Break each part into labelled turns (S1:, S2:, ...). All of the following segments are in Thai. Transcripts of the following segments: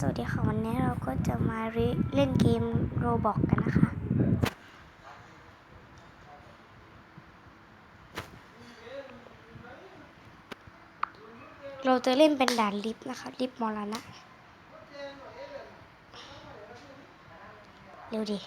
S1: สวัสดีค่ะวันนี้เราก็จะมาเล่นเกมโรบอกกันนะคะ เราจะเล่นเป็นด่านลิฟต์นะคะลิฟต์มรณะเร็วดิ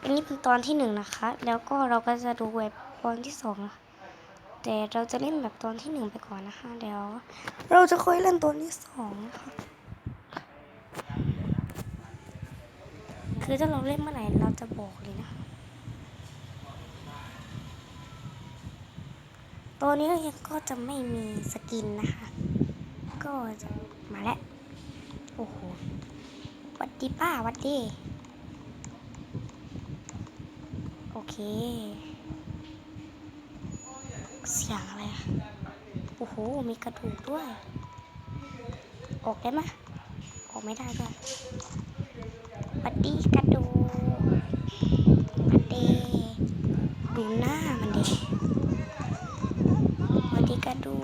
S1: อันนี้เป็นตอนที่หนึ่งนะคะ แล้วก็เราก็จะดูเว็บตอนที่สองแต่เราจะเล่นแบบตอนที่หนึ่งไปก่อนนะคะ เดี๋ยว เราจะค่อยเล่นตอนที่สองนะคะ คือถ้าเราเล่นเมื่อไหร่เราจะบอกเลยนะ ตัวนี้ก็จะไม่มีสกินนะคะ ก็จะมาแล้ว โอ้โหวัดดีป้าวัดดี โอเค เสียงอะไรอะโอ้โห มีกระดูกด้วย ออกได้ไหมออกไม่ได้ด้วย หวัดดีกระดูกหวัดดีดูหน้ามันดิหวัดดีกระดู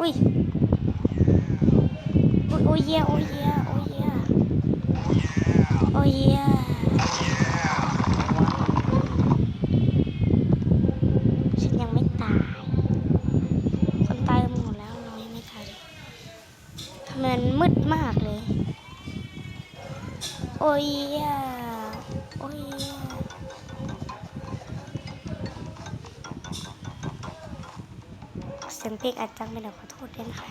S1: อุ้ยอุ้ยโอ้ยเยโอ้ยเยโอ้ยเยโอ้ยเยฉันยังไม่ตาย คนตายหมดแล้วเรายังไม่ตายทำไมมันมืดมากเลย โอ้ยเยโอ้ยเย สียงเพลงอาจจะไม่ได้ขอโทษด้วยนะคะ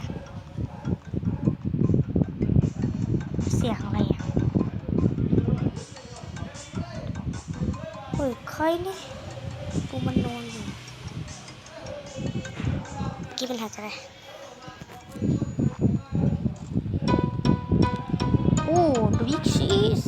S1: เสียงอะไรอะเฮ้ยใครเนี่ยกูมันนอนอยู่กี้เป็นหาจะไรโอ้ดูบิ๊กชีส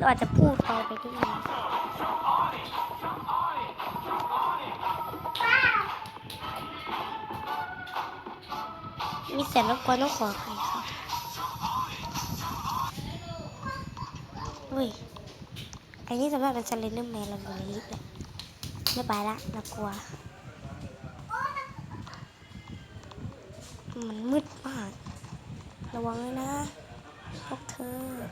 S1: รือาจจะพูดต่อไปด้วยนมีเสียงรบกวนต้องขอใครครับอุ้ยอ้นี่สำหรับเป็นสเลนเดอร์แมนเราอยู่ในลิฟต์เลยไม่ไปละเรากลัว มันมืดมาก ระวังเลยนะพวกเธอ ยัง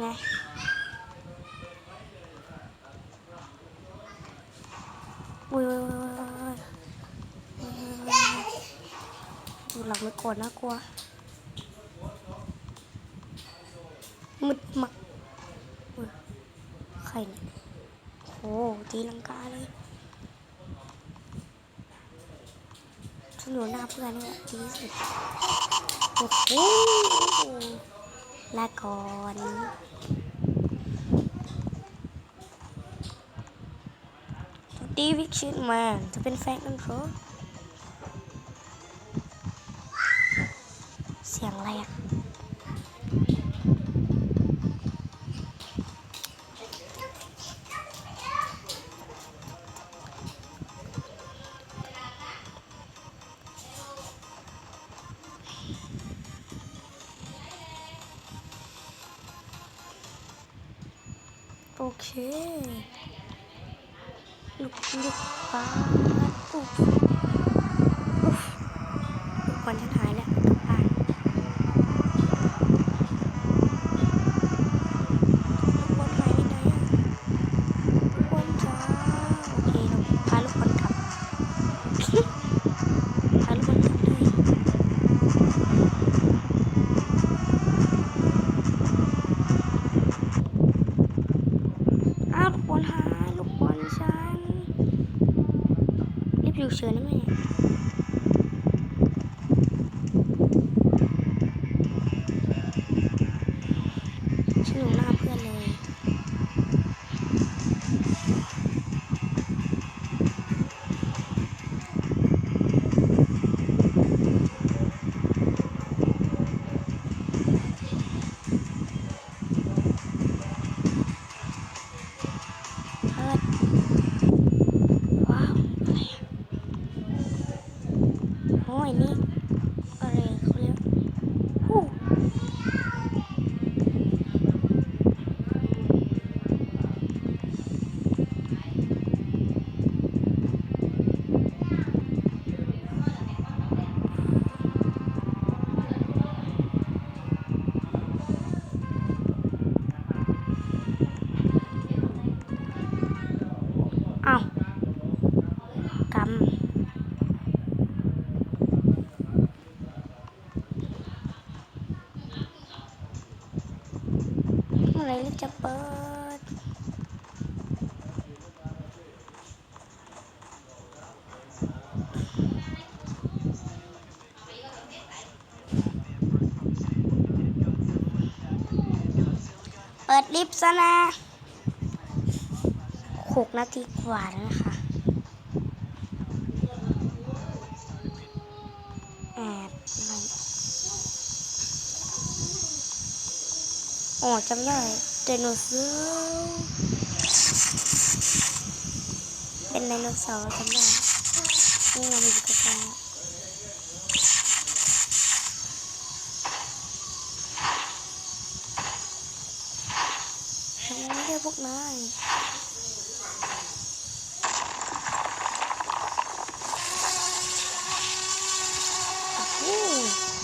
S1: ไงอุ้ยอุ้ยดูหลังไม่กรธนะกลัวมืดมักใครเนี่ยโอ้ตีลังกาเลยฉันอยู่หน้าเพื่อนเนี่แหละดีที่สุดโอ้โห ลาก่อนดีวิกชิตมาจะเป็นแฟนกันเหรอ เคลูกลูกปลาอุ๊บอุ๊บลูกบอลฉันหายแล้วู่เฉยนะแม่ฉันอยู่หน้าเพื่อนเลยเปิด ไหรลิฟต์จะเปิด เปิดลิฟต์ซะนะหกนาทีกว่าแล้วนะคะแอบอะไร อ๋อจำได้ไดโนเสาร์เป็นไดโนเสาร์จำได้นี่เราอยู่ใกล้ๆทำไมไม่ได้พวกนายโอ้โห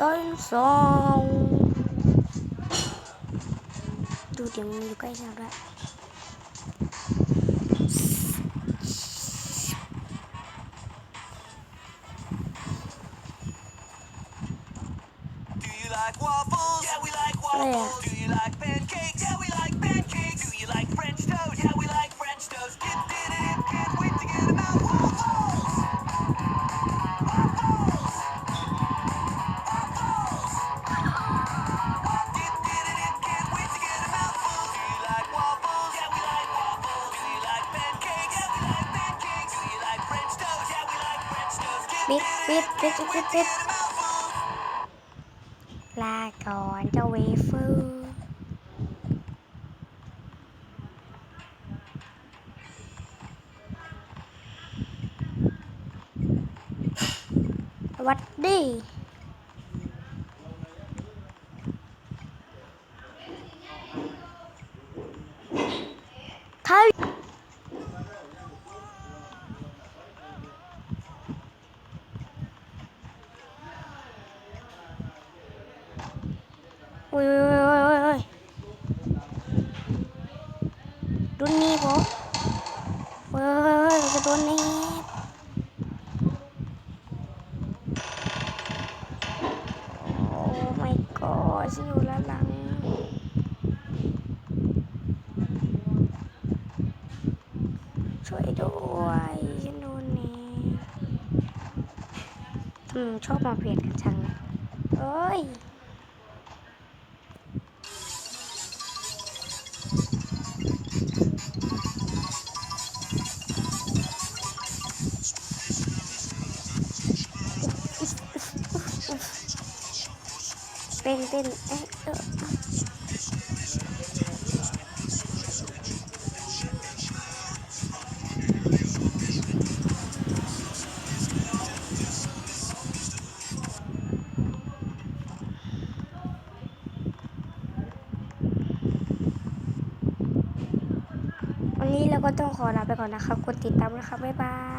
S1: ต้นสองดูเดี๋ยวมันอยู่ใกล้เราด้วย
S2: Do you like waffles? Yeah, we
S1: ปิด
S2: dip,
S1: ปิด
S2: dip,
S1: ปิด
S2: can't
S1: ปิด
S2: wait to
S1: ปิด
S2: get 'em out.
S1: ลาก่อนเจ้าเวเฟอร์สวัสดี ยโอ้ยโอ้ยโอ้ยโอ้ยโดนนี้ผมโอ้ยโอ้ยโอ้ยจะโดนหนี้โอ้ my god ฉันอยู่ด้านหลังช่วยด้วยฉันโดนนี้ทำไมชอบมาเปลี่ยนกันจังเลยเอ้ย เต้นเอ๊ะเออวันนี้เราก็ต้องขอลาไปก่อนนะครับ กดติดตามนะครับ บ๊ายบาย